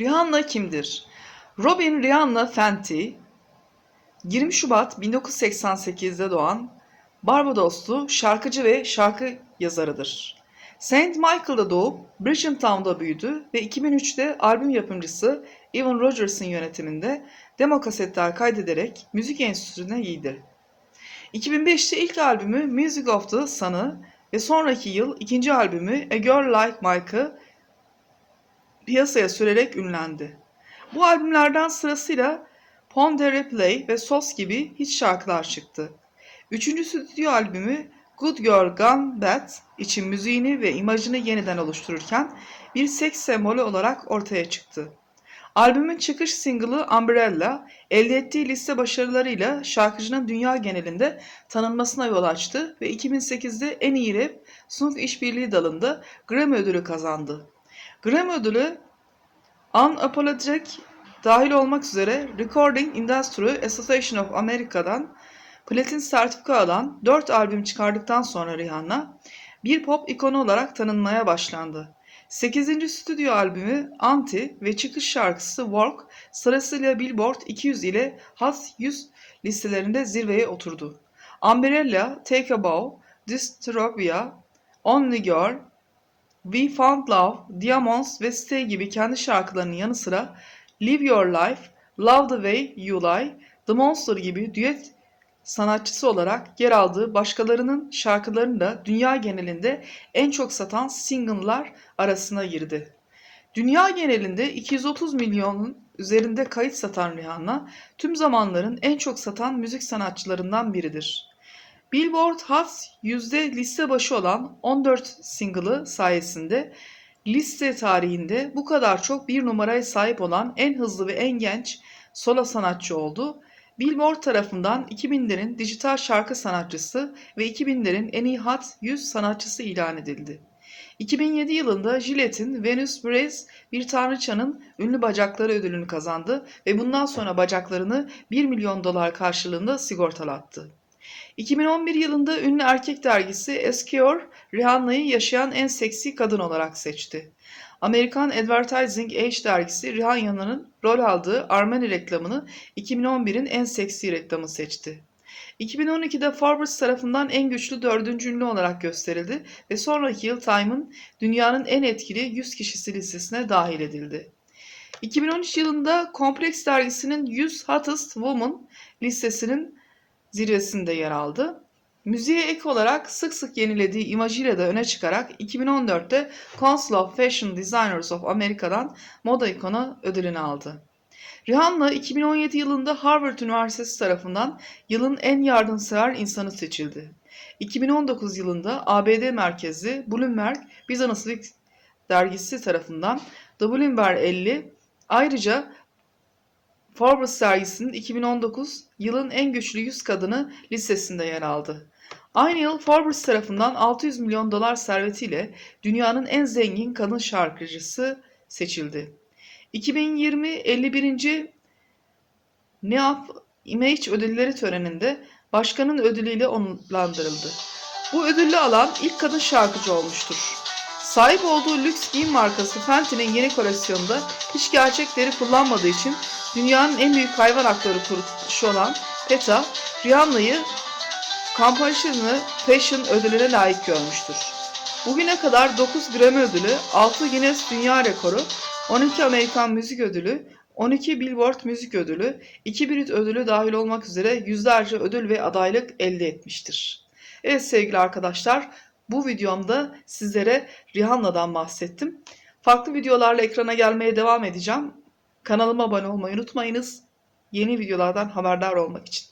Rihanna kimdir? Robin Rihanna Fenty, 20 Şubat 1988'de doğan Barbadoslu şarkıcı ve şarkı yazarıdır. Saint Michael'da doğup Bridgetown'da büyüdü ve 2003'te albüm yapımcısı Evan Rogers'ın yönetiminde demo kasetler kaydederek müzik enstitüsüne girdi. 2005'te ilk albümü Music of the Sun'ı ve sonraki yıl ikinci albümü A Girl Like Mike'ı piyasaya sürerek ünlendi. Bu albümlerden sırasıyla Pon de Replay ve Sos gibi hit şarkılar çıktı. Üçüncü stüdyo albümü Good Girl Gone Bad için müziğini ve imajını yeniden oluştururken bir seks sembolü olarak ortaya çıktı. Albümün çıkış single'ı Umbrella, elde ettiği liste başarılarıyla şarkıcının dünya genelinde tanınmasına yol açtı ve 2008'de en iyi rap sınıf işbirliği dalında Grammy ödülü kazandı. Grammy ödülü Unapologetic dahil olmak üzere Recording Industry Association of America'dan platin sertifika alan 4 albüm çıkardıktan sonra Rihanna bir pop ikonu olarak tanınmaya başlandı. 8. stüdyo albümü Anti ve çıkış şarkısı Walk sırasıyla Billboard 200 ile Hot 100 listelerinde zirveye oturdu. Umbrella, Take a Bow, Dystopia, Only Girl, We Found Love, Diamonds ve Stay gibi kendi şarkılarının yanı sıra Live Your Life, Love the Way You Lie, The Monster gibi düet sanatçısı olarak yer aldığı başkalarının şarkılarını da dünya genelinde en çok satan single'lar arasına girdi. Dünya genelinde 230 milyonun üzerinde kayıt satan Rihanna, tüm zamanların en çok satan müzik sanatçılarından biridir. Billboard Hot 100'de liste başı olan 14 single'ı sayesinde liste tarihinde bu kadar çok bir numaraya sahip olan en hızlı ve en genç solo sanatçı oldu. Billboard tarafından 2000'lerin dijital şarkı sanatçısı ve 2000'lerin en iyi Hot 100 sanatçısı ilan edildi. 2007 yılında Gillette'in Venus Brace bir tanrıçanın ünlü bacakları ödülünü kazandı ve bundan sonra bacaklarını 1 milyon dolar karşılığında sigortalattı. 2011 yılında ünlü erkek dergisi Esquire, Rihanna'yı yaşayan en seksi kadın olarak seçti. Amerikan Advertising Age dergisi Rihanna'nın rol aldığı Armani reklamını 2011'in en seksi reklamı seçti. 2012'de Forbes tarafından en güçlü dördüncü ünlü olarak gösterildi ve sonraki yıl Time'ın dünyanın en etkili 100 kişisi listesine dahil edildi. 2013 yılında Complex dergisinin 100 Hottest Woman listesinin zirvesinde yer aldı. Müziğe ek olarak sık sık yenilediği imajıyla da öne çıkarak 2014'te Council of Fashion Designers of America'dan moda ikonu ödülünü aldı. Rihanna 2017 yılında Harvard Üniversitesi tarafından yılın en yardımsever insanı seçildi. 2019 yılında ABD merkezli Bloomberg Business Week dergisi tarafından Bloomberg 50 ayrıca Forbes dergisinin 2019 yılın en güçlü 100 kadını listesinde yer aldı. Aynı yıl Forbes tarafından 600 milyon dolar servetiyle dünyanın en zengin kadın şarkıcısı seçildi. 2020 51. NEAF Image ödülleri töreninde başkanın ödülüyle onurlandırıldı. Bu ödülü alan ilk kadın şarkıcı olmuştur. Sahip olduğu lüks giyim markası Fenty'nin yeni koleksiyonunda hiç gerçek deri kullanmadığı için dünyanın en büyük hayvan hakları kuruluşu olan PETA, Rihanna'yı Compassionate Fashion ödülüne layık görmüştür. Bugüne kadar 9 Grammy ödülü, 6 Guinness Dünya Rekoru, 12 Amerikan Müzik Ödülü, 12 Billboard Müzik Ödülü, 2 Brit Ödülü dahil olmak üzere yüzlerce ödül ve adaylık elde etmiştir. Evet sevgili arkadaşlar, bu videomda sizlere Rihanna'dan bahsettim. Farklı videolarla ekrana gelmeye devam edeceğim. Kanalıma abone olmayı unutmayınız. Yeni videolardan haberdar olmak için.